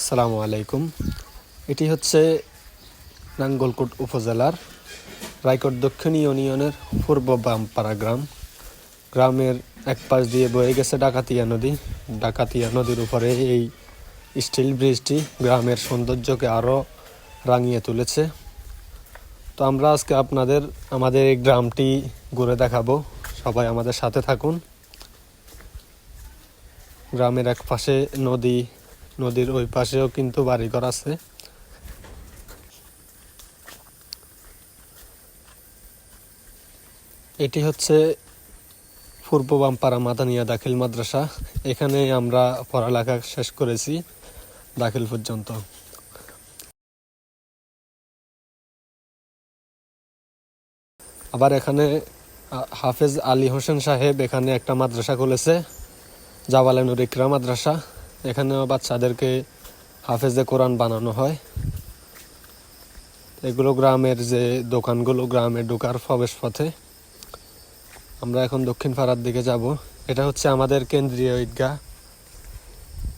আসসালামু আলাইকুম। এটি হচ্ছে নাঙ্গলকোট উপজেলার রায়কোট দক্ষিণ ইউনিয়নের পূর্ব বামপাড়া গ্রাম। গ্রামের এক পাশ দিয়ে বয়ে গেছে ডাকাতিয়া নদী। ডাকাতিয়া নদীর উপরে এই স্টিল ব্রিজটি গ্রামের সৌন্দর্যকে আরও রাঙিয়ে তুলেছে। তো আমরা আজকে আপনাদের, আমাদের এই গ্রামটি ঘুরে দেখাবো। সবাই আমাদের সাথে থাকুন। গ্রামের এক পাশে নদী নদীর ওই পাশেও কিন্তু বাড়িঘর আছে। এটি হচ্ছে পূর্ব বামপাড়া মাদানিয়া দাখিল মাদ্রাসা। এখানে আমরা পড়ালেখা শেষ করেছি দাখিল পর্যন্ত। আবার এখানে হাফেজ আলী হোসেন সাহেব এখানে একটা মাদ্রাসা খুলেছে জাবালানুর ইকরা মাদ্রাসা। এখানেও বাচ্চাদেরকে হাফেজে কোরআন বানানো হয়। এগুলো গ্রামের যে দোকানগুলো, গ্রামে ঢোকার প্রবেশ পথে আমরা এখন দক্ষিণ পাড়ার দিকে যাব। এটা হচ্ছে আমাদের কেন্দ্রীয় ঈদগাহ।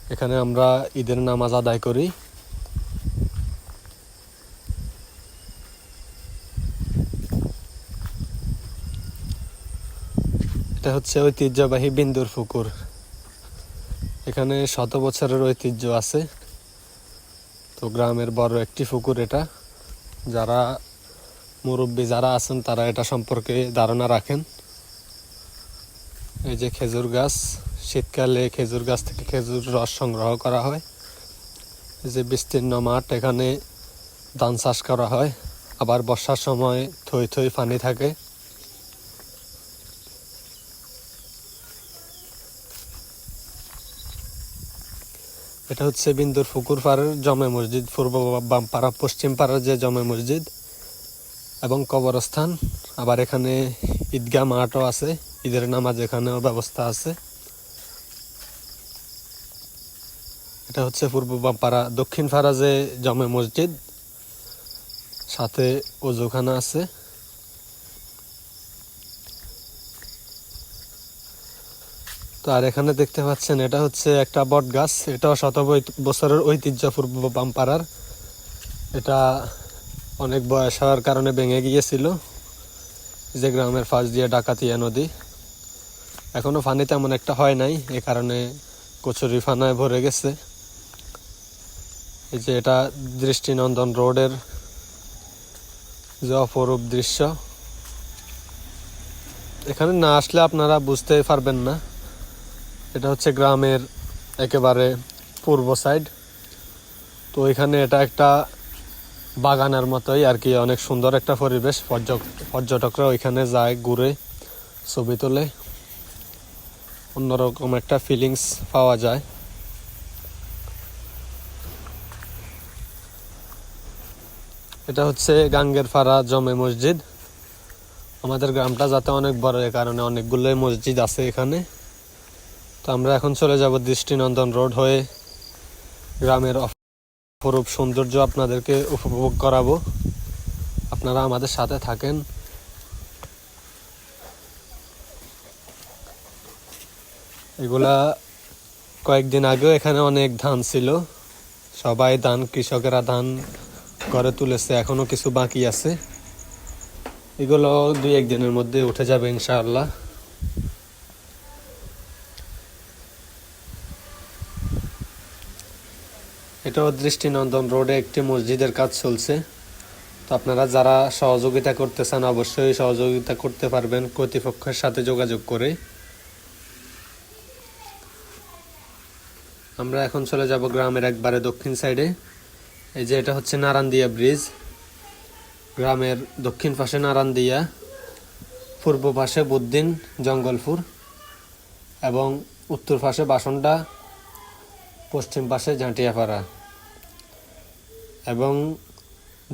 এখানে আমরা ঈদের নামাজ আদায় করি। এটা হচ্ছে ঐতিহ্যবাহী বিন্দুর পুকুর। এখানে শত বছরের ঐতিহ্য আছে। তো গ্রামের বড় একটি পুকুর এটা। যারা মুরব্বী যারা আছেন, তারা এটা সম্পর্কে ধারণা রাখেন। এই যে খেজুর গাছ, শীতকালে খেজুর গাছ থেকে খেজুর রস সংগ্রহ করা হয়। এই যে বিস্তীর্ণ মাঠ, এখানে ধান চাষ করা হয়। আবার বর্ষার সময় থই থই পানি থাকে। এটা হচ্ছে বিন্দুর পুকুর পাড়ের জমে মসজিদ, পূর্ব বাম পাড়া, পশ্চিম পাড়ার যে জমে মসজিদ এবং কবরস্থান। আবার এখানে ঈদগাহ মাঠও আছে, ঈদের নামাজ এখানেও ব্যবস্থা আছে। এটা হচ্ছে পূর্ব বাম পাড়া। দক্ষিণ পাড়া যে জমে মসজিদ, সাথে ওজুখানা আছে। তো আর এখানে দেখতে পাচ্ছেন, এটা হচ্ছে একটা বট গাছ এটাও শত বছরের ঐতিহ্য পূর্ব বামপাড়ার এটা অনেক বয়স হওয়ার কারণে ভেঙে গিয়েছিল। যে গ্রামের পাশ দিয়ে ডাকাতিয়া নদী। এখনও পানি তেমন একটা হয় নাই, এ কারণে কচুরি ফানায় ভরে গেছে। এই যে এটা দৃষ্টিনন্দন রোডের যে অপরূপ দৃশ্য। এখানে না আসলে আপনারা বুঝতেই পারবেন না। এটা হচ্ছে গ্রামের একেবারে পূর্ব সাইড তো এখানে এটা একটা বাগানের মতোই আর কি, অনেক সুন্দর একটা পরিবেশ। পর্যটকরা ওইখানে যায় ঘুরে ছবি তোলে। অন্যরকম একটা ফিলিংস পাওয়া যায়। এটা হচ্ছে গাঙ্গের ফাড়া জমে মসজিদ। আমাদের গ্রামটা যাতে অনেক বড়, এ কারণে অনেকগুলোই মসজিদ আছে এখানে। তো আমরা এখন চলে যাব দৃষ্টিনন্দন রোড হয়ে গ্রামের অপরূপ সৌন্দর্য আপনাদেরকে উপভোগ করাবো। আপনারা আমাদের সাথে থাকেন। এগুলা কয়েকদিন আগেও এখানে অনেক ধান ছিল। সবাই ধান, কৃষকেরা ধান করে তুলেছে, এখনও কিছু বাকি আছে। এগুলো দুই একদিনের মধ্যে উঠে যাবে ইনশাআল্লাহ। এটাও দৃষ্টিনন্দন রোডে একটি মসজিদের কাজ চলছে। তো আপনারা যারা সহযোগিতা করতে চান অবশ্যই সহযোগিতা করতে পারবেন কর্তৃপক্ষের সাথে যোগাযোগ করে। আমরা এখন চলে যাব গ্রামের একবারে দক্ষিণ সাইডে। এই যে এটা হচ্ছে নারান্দিয়া ব্রিজ। গ্রামের দক্ষিণ পাশে নারান্দিয়া, পূর্ব পাশে বুদ্দিন, জঙ্গলপুর এবং উত্তর পাশে বাসনডা পশ্চিম পাশে ঝাঁটিয়াপাড়া এবং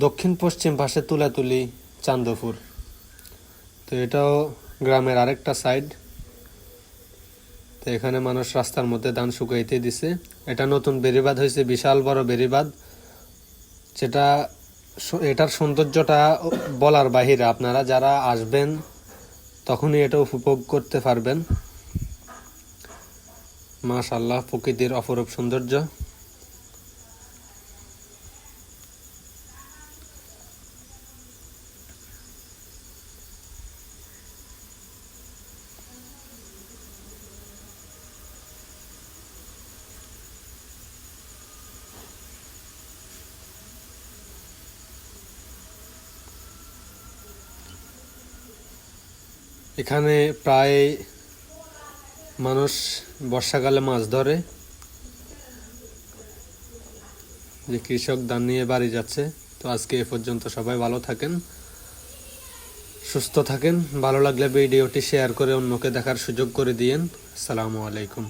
দক্ষিণ পশ্চিম পাশে তুলাতুলি, চান্দপুর। তো এটাও গ্রামের আরেকটা সাইড তো এখানে মানুষ রাস্তার মধ্যে ধান শুকাইতে দিছে। এটা নতুন বেরিবাদ হয়েছে বিশাল বড় বেরিবাদ যেটা এটার সৌন্দর্যটা বলার বাহিরে আপনারা যারা আসবেন, তখনই এটা উপভোগ করতে পারবেন। মাশাল্লাহ প্রকৃতির অপরূপ সৌন্দর্য। এখানে প্রায় মানুষ বর্ষাকালে মাছ ধরে। যে কৃষক দান নিয়ে বাড়ি যাচ্ছে। তো আজকে এ পর্যন্ত সবাই ভালো থাকেন, সুস্থ থাকেন। ভালো লাগলে ভিডিওটি শেয়ার করে অন্যকে দেখার সুযোগ করে দিয়েন। আসসালামু আলাইকুম।